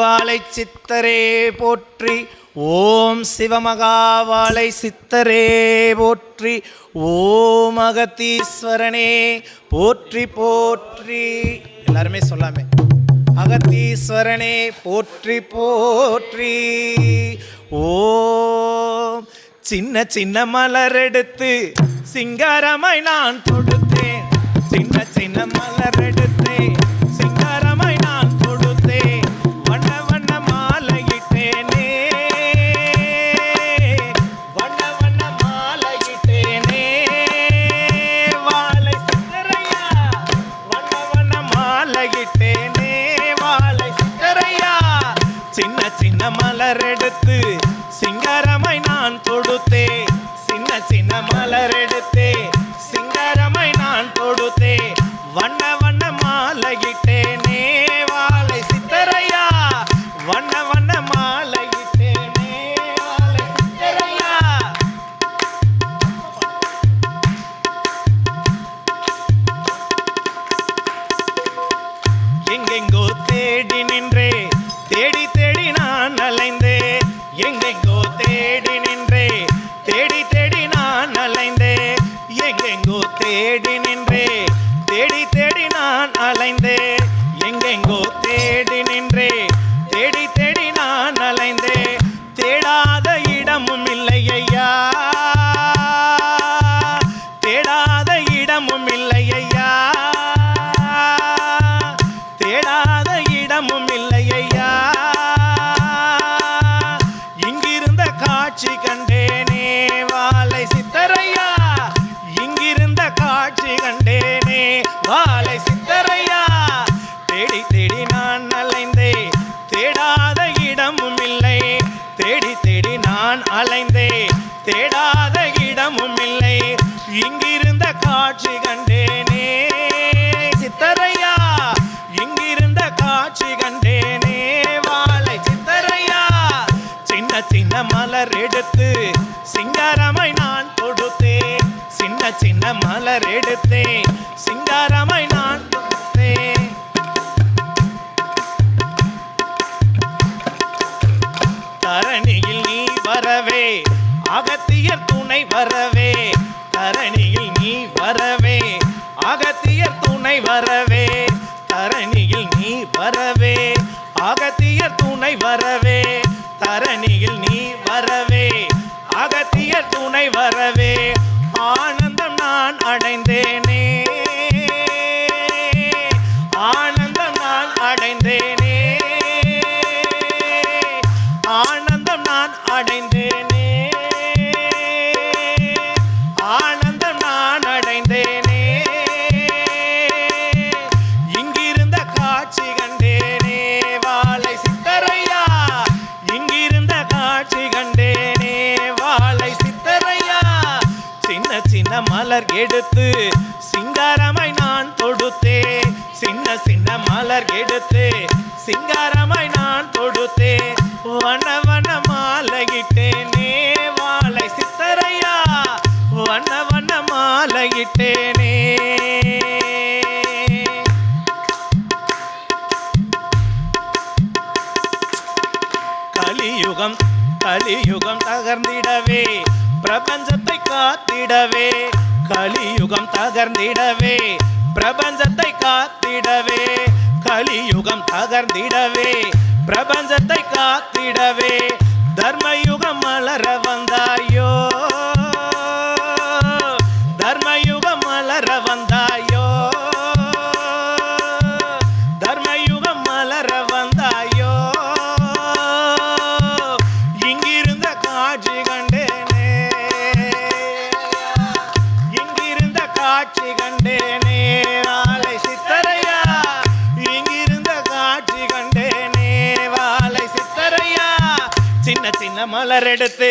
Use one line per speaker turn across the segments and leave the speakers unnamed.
வாழை சித்தரே போற்றி. ஓம் சிவமகாவாலை சித்தரே போற்றி. ஓம் அகத்தீஸ்வரனே போற்றி போற்றி. எல்லாருமே சொல்லாமே. அகத்தீஸ்வரனே போற்றி போற்றி. ஓம் சின்ன சின்ன மலர் எடுத்து சிங்காரமாய் நான் தொடுத்தேன். சின்ன சின்ன மலர் அழகிட்டேனே வாழை சித்தரையா? சின்ன சின்ன மலர் எடுத்து சிங்காரமை நான் தொடுத்தே சின்ன சின்ன மலர் தேடி நின்றே தேடி தேடி நான் அலைந்தே. எங்கெங்கோ தேடி நின்றே தேடி தேடி நான் அலைந்தே. எங்கெங்கோ தேடி நின்றே தேடி தேடி நான் அலைந்தே. எங்கெங்கோ தேடி நின்றே காட்சி கண்டேனே. சித்தரையா இங்கிருந்த காட்சி கண்டேனே. வாழை சித்தரையா சின்ன சின்ன மலர் எடுத்து சிங்காரமாய் நான் கொடுத்தேன் சின்ன சின்ன மலர் எடுத்தேன் சிங்காரமாய் நான் தரணியில் நீ வரவே அகத்தியர் துணை வரவே தரணியில் நீ அகத்தியர் துணை வரவே தரணியில் நீ வரவே. அகத்தியர் துணை வரவே தரணியில் நீ வரவே. அகத்தியர் துணை வரவே ஆனந்தம் நான் அடைந்த மலர் எடுத்து சிங்காரமாய் நான் தொடுத்தே சின்ன சின்ன மலர் எடுத்து சிங்காரமாய் நான் தொடுத்தே வண்ண வண்ண மாலையிட்டேனே வாழை சித்தரையா? வண்ண வண்ண மாலையிட்டேனே. கலியுகம் கலியுகம் தகர்ந்திடவே. பிரபஞ்சத்தை காத்திடவே கலியுகம் தகர்ந்திடவே. பிரபஞ்சத்தை காத்திடவே கலியுகம் தகர்ந்திடவே. பிரபஞ்சத்தை காத்திடவே தர்மயுகம் மலர வந்தாயோ. சின்ன மலர் எடுத்து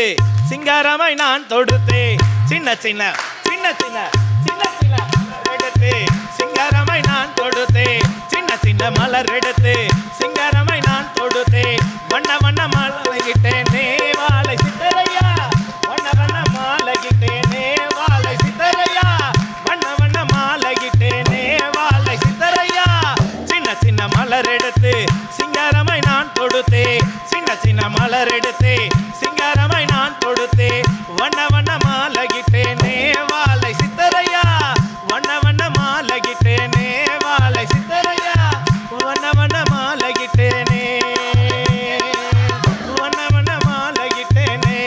சிங்காரமாய் நான் தொடுத்து சின்ன சின்ன சின்ன சின்ன சின்ன சின்ன எடுத்து சிங்காரமாய் நான் தொடுத்து சின்ன சின்ன மலர் எடுத்து சிங்காரமாய் நான் தொடுத்து வண்ண வண்ண மாலையிட்டேனே வாழை சித்தரையா? வண்ண வண்ண மாலையிட்டேனே வாழை சித்தரையா? வண்ண வண்ண மாலையிட்டேனே வாழை சித்தரையா? சின்ன சின்ன மலர் எடுத்து மலர் எடுத்தே சிங்காரமாய் நான் கொடுத்தே வண்ண வண்ண மாலகிட்டேனே வாழை சித்தரையா வண்ண வண்ண மாலகிட்டேனே வாழை சித்தரையா வண்ண வண்ண மாலகிட்டேனே வண்ண வண்ண மாலகிட்டேனே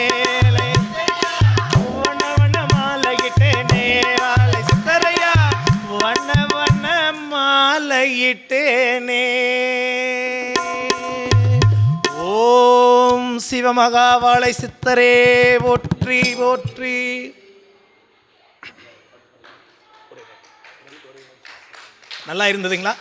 வண்ண வண்ண மாலகிட்டேனே வாழை சித்தரையா வண்ண வண்ண மாலையிட்டேனே சிவமகாவாளை சித்தரே போற்றி போற்றி. நல்லா இருந்ததுங்களா?